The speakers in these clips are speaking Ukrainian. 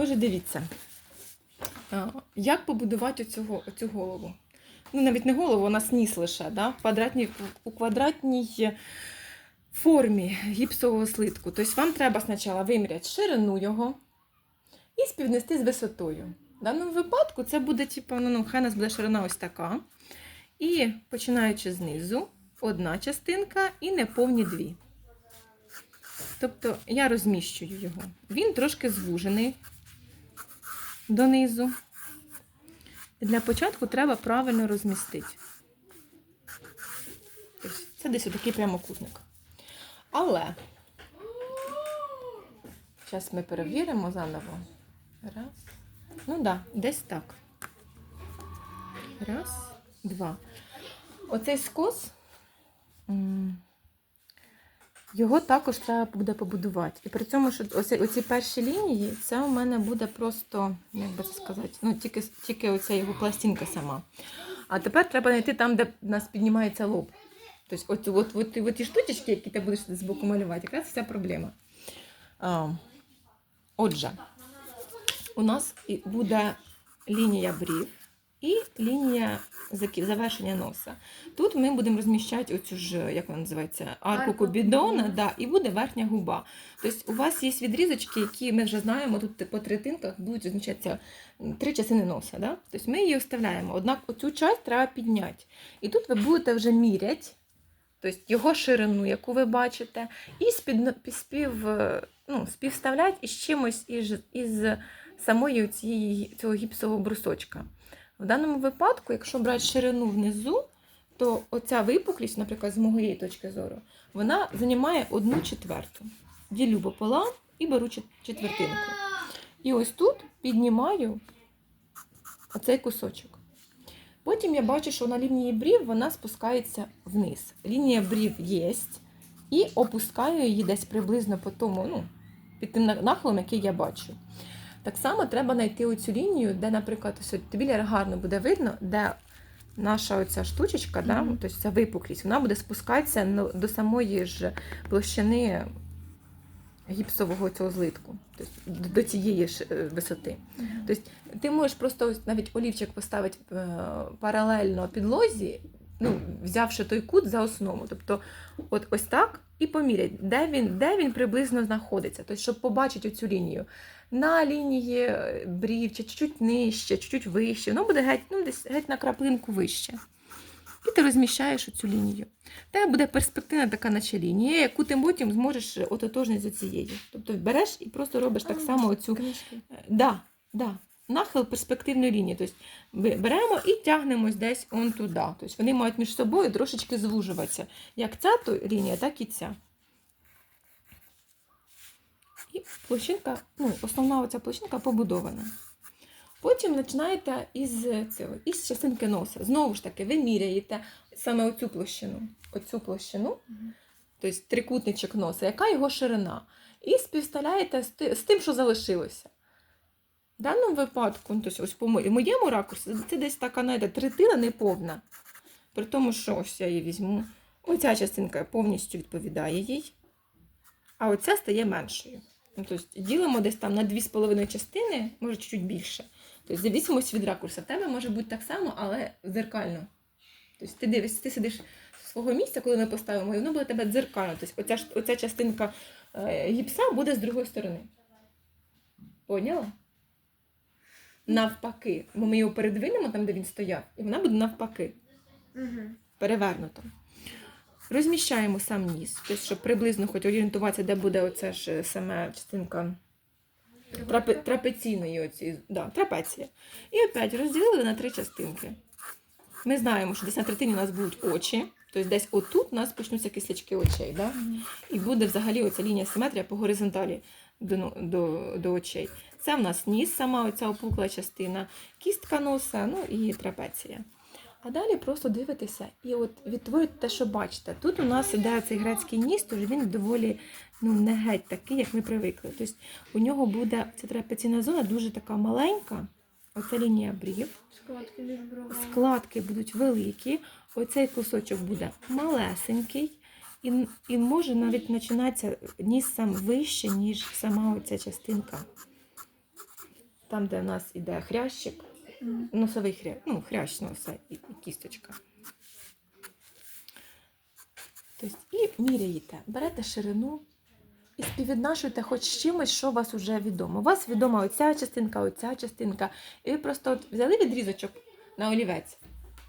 Отже, дивіться, як побудувати оцього, оцю голову. Ну, навіть не голову, у нас ніс лише, да? в у квадратній формі гіпсового слитку. Тобто вам треба спочатку виміряти ширину його і співнести з висотою. В даному випадку це буде, типу, ну, ну, хай нас буде ширина ось така. І починаючи знизу, одна частинка і неповні дві. Тобто я розміщую його. Він трошки звужений донизу. Для початку треба правильно розмістити. Це десь отакий прямокутник. Але зараз ми перевіримо заново. Раз. Ну так, да, десь так. Раз, два. Оцей скос. Його також треба буде побудувати. І при цьому, що оці, оці перші лінії, це у мене буде просто, як би це сказати, ну, тільки, тільки оця його пластинка сама. А тепер треба знайти там, де в нас піднімається лоб. Тобто, от, от, от, от, ті штучечки, які ти будеш з боку малювати, якраз вся проблема. А, отже, у нас буде лінія брів і лінія завершення носа. Тут ми будемо розміщати оцю ж, як вона називається, арку кубідона, да, і буде верхня губа. Тобто у вас є відрізочки, які ми вже знаємо, тут по третинках будуть означатися три частини носа. Да? Тобто ми її оставляємо. Однак оцю часть треба підняти. І тут ви будете вже міряти, тобто його ширину, яку ви бачите, і спів, спів, ну, співставляти із чимось із, із самої цієї, цього гіпсового брусочка. В даному випадку, якщо брати ширину внизу, то оця випуклість, наприклад, з моєї точки зору, вона займає одну четверту. Ділю пополам і беру четвертинку. І ось тут піднімаю оцей кусочок. Потім я бачу, що на лінії брів вона спускається вниз. Лінія брів є, і опускаю її десь приблизно по тому, ну, під тим на- нахилом, який я бачу. Так само треба знайти оцю лінію, де, наприклад, ось тобі гарно буде видно, де наша оця штучечка, да, тобто ця випуклість, вона буде спускатися до самої ж площини гіпсового цього злитку, тобто до- цієї ж е, висоти. Тобто ти можеш просто ось навіть олівчик поставити е, паралельно підлозі, ну, взявши той кут за основу. Тобто, от ось так і поміряти, де він, де він приблизно знаходиться. Тобто, щоб побачити цю лінію. На лінії е, брів, чи чуть-чуть нижче, чуть-чуть вище, воно буде геть, ну, десь геть на краплинку вище. І ти розміщаєш цю лінію. Тебе буде перспективна така наче лінія, яку ти потім зможеш ототожнити за цією. Тобто береш і просто робиш так само оцю Книжки. Е, Да, да. Нахил перспективної лінії. Тобто беремо і тягнемось десь он туди. Тобто вони мають між собою трошечки звужуватися. Як ця то лінія, так і ця. І площинка, ну, основна оця площинка побудована. Потім починаєте із цього, із частинки носа. Знову ж таки, ви міряєте саме оцю площину. Оцю площину, тобто трикутничок носа, яка його ширина. І співставляєте з тим, що залишилося. В даному випадку, ну, тобто ось по моєму ракурсі, це десь така знаєте, третина неповна. При тому, що ось я її візьму. Оця частинка повністю відповідає їй, а оця стає меншою. Ну, тобто ділимо десь там на 2,5 частини, може чуть більше. Тобто, в зависимості від ракурсу. В тебе може бути так само, але зеркально. Тобто ти дивишся, ти сидиш з свого місця, коли ми поставимо, і воно буде тебе дзеркально. Тобто оця, оця частинка е, гіпса буде з другої сторони. Поняла? Навпаки. Бо ми його передвинемо там, де він стояв, і вона буде навпаки, Мгм. перевернуто. Розміщаємо сам ніс, тобто, щоб приблизно хоч орієнтуватися, де буде оця ж е, саме частинка трапе, трапеційної оці, да, трапеція. І опять розділили на три частинки. Ми знаємо, що десь на третині у нас будуть очі, тобто десь отут у нас почнуться кислячки очей. Да? І буде взагалі оця лінія симетрія по горизонталі до, до, до очей. Це в нас ніс, сама оця опукла частина, кістка носа, ну і трапеція. А далі просто дивитеся і от відтворюєте те, що бачите. Тут у нас іде цей грецький ніс, тож він доволі ну, не геть такий, як ми привикли. Тобто у нього буде ця трапеційна зона дуже така маленька. Оця лінія брів. Складки. Складки будуть великі, оцей кусочок буде малесенький, і, і може навіть починатися ніс сам вище, ніж сама оця частинка там, де в нас іде хрящик, носовий хрящ, ну, хрящ носа і, і кісточка. Тобто, і міряєте, берете ширину і співвідношуєте хоч з чимось, що у вас вже відомо. У вас відома оця частинка, оця частинка. І ви просто от взяли відрізочок на олівець.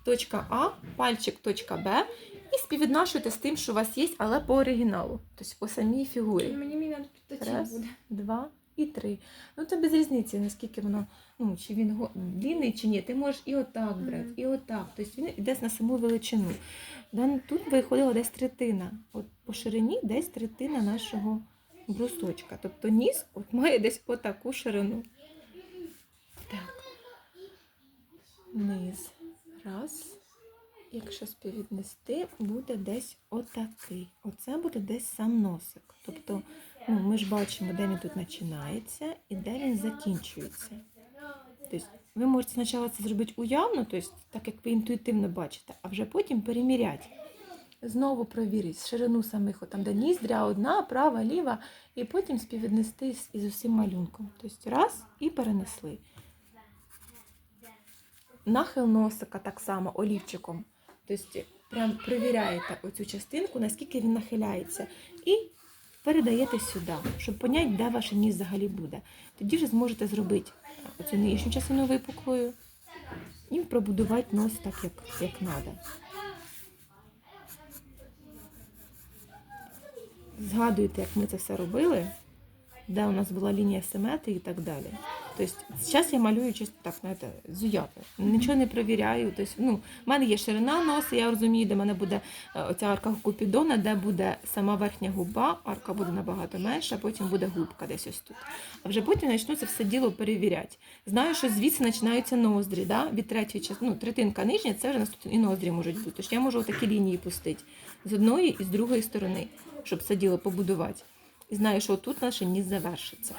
Точка А, пальчик точка Б, і співвідношуєте з тим, що у вас є, але по оригіналу, тобто по самій фігурі. Мені мені навіть Раз. буде. Два і три. Ну це без різниці, наскільки воно, ну чи він длинний, чи ні. Ти можеш і отак брати, і отак. Тобто він йде на саму величину. Тут виходила десь третина. От по ширині десь третина нашого брусочка. Тобто ніс от має десь отаку ширину. Так. Низ. Раз. Якщо співвіднести, буде десь отакий. Оце буде десь сам носик. Тобто Ну, ми ж бачимо, де він тут починається і де він закінчується. Тобто, ви можете спочатку це зробити уявно, тобто, так як ви інтуїтивно бачите, а вже потім переміряти. Знову провірити ширину самих, там, де ніздря, одна, права, ліва, і потім співвіднести із усім малюнком. Тобто раз і перенесли. Нахил носика так само олівчиком. Тобто, прям перевіряєте оцю частинку, наскільки він нахиляється. І передаєте сюди, щоб поняти, де ваш ніс взагалі буде. Тоді вже зможете зробити оцю нижню частину випуклою і пробудувати нос так, як, як треба. Згадуйте, як ми це все робили, де у нас була лінія симетрії і так далі. Тобто, зараз я малюю чисто так, знаєте, з уяви. Нічого не перевіряю. Тобто, ну, в мене є ширина носа, я розумію, де в мене буде е, оця арка купідона, де буде сама верхня губа, арка буде набагато менша, а потім буде губка десь ось тут. А вже потім почну це все діло перевіряти. Знаю, що звідси починаються ноздрі, да? від третьої частини, ну, третинка нижня, це вже наступні і ноздрі можуть бути. Тож я можу такі лінії пустити з одної і з другої сторони, щоб це діло побудувати. І знаю, що тут наш ніс завершиться.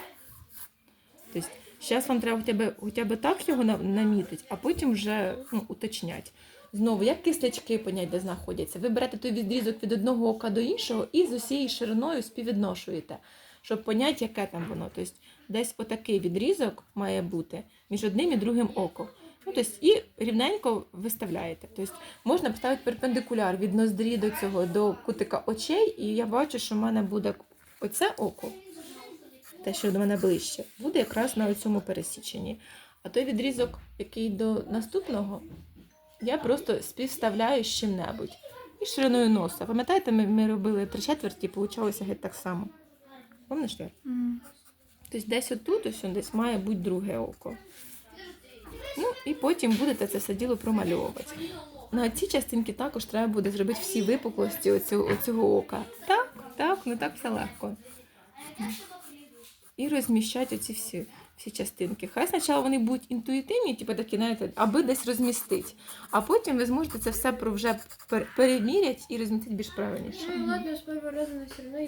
Тобто, зараз вам треба хоча б, хоча б так його на- намітити, а потім вже ну, уточняти. Знову, як кистячки понять, де знаходяться. Ви берете той відрізок від одного ока до іншого і з усією шириною співвідношуєте, щоб поняти, яке там воно. Тобто, десь отакий відрізок має бути між одним і другим оком. Ну, тобто, і рівненько виставляєте. Тобто, можна поставити перпендикуляр від ноздрі до цього, до кутика очей, і я бачу, що в мене буде оце око, те, що до мене ближче, буде якраз на цьому пересіченні. А той відрізок, який до наступного, я просто співставляю з чим-небудь. І шириною носа. Пам'ятаєте, ми, ми робили три четверті, і вийшло геть так само. Помниш? Мгм. Тобто десь отут, ось он десь має бути друге око. Ну, і потім будете це все діло промальовувати. На ці частинки також треба буде зробити всі випуклості оцього, оцього ока. Так, так, не так все легко. І розміщати оці всі, всі частинки. Хай спочатку вони будуть інтуїтивні, типу такі, знаєте, аби десь розмістити. А потім ви зможете це все вже пер- переміряти і розмістити більш правильніше. Ну ладно, с первого раза, все одно.